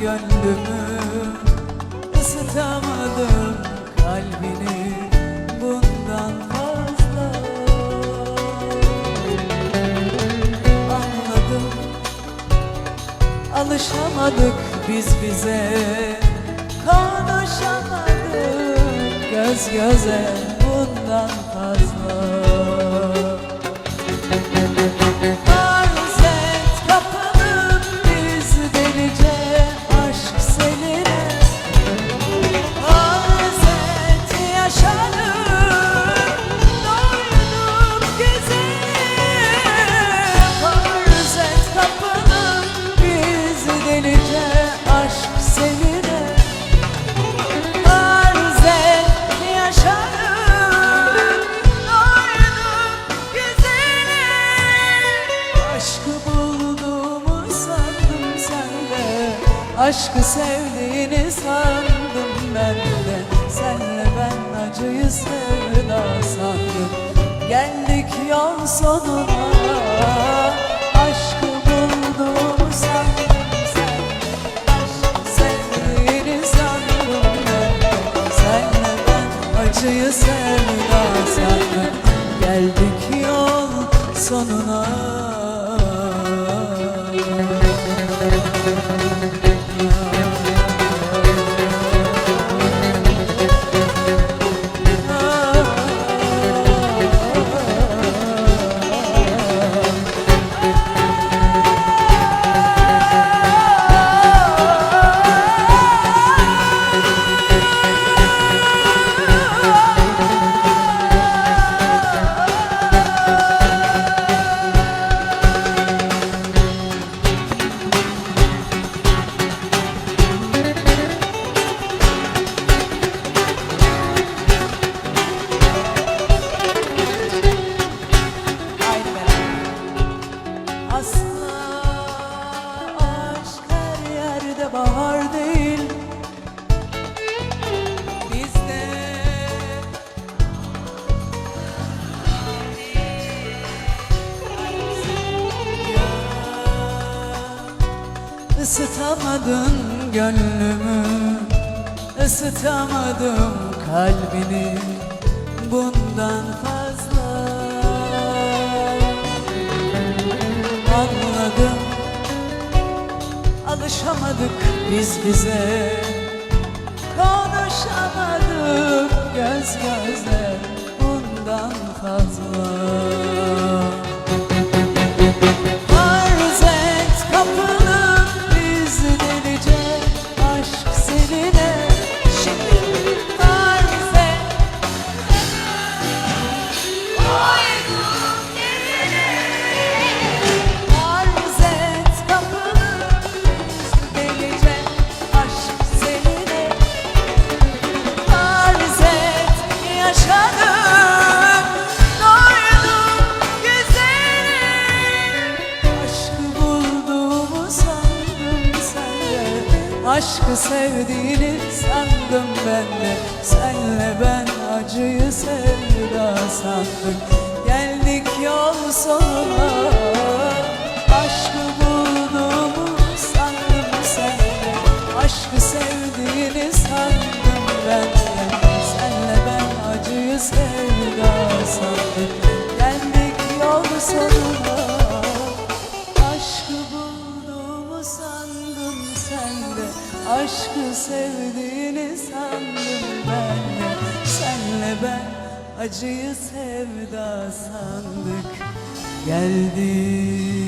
gönlümü ısıtamadın kalbini bundan fazla. Anladım Alışamadık biz bize Konuşamadık göz göze bundan fazla Aşkı sevdiğini sandım ben de. Senle ben acıyı sevda sandım. Geldik yol sonuna bahar değil. Bizde Ya, Isıtamadın gönlümü ısıtamadım kalbini. Bundan fazla Alışamadık biz bize. Konuşamadık göz göze bundan fazla Aşkı sevdiğini sandım ben de Senle ben acıyı sevda sandık Geldik yol sonuna Aşkı sevdiğini sandım ben de. Senle ben acıyı sevda sandık. Geldik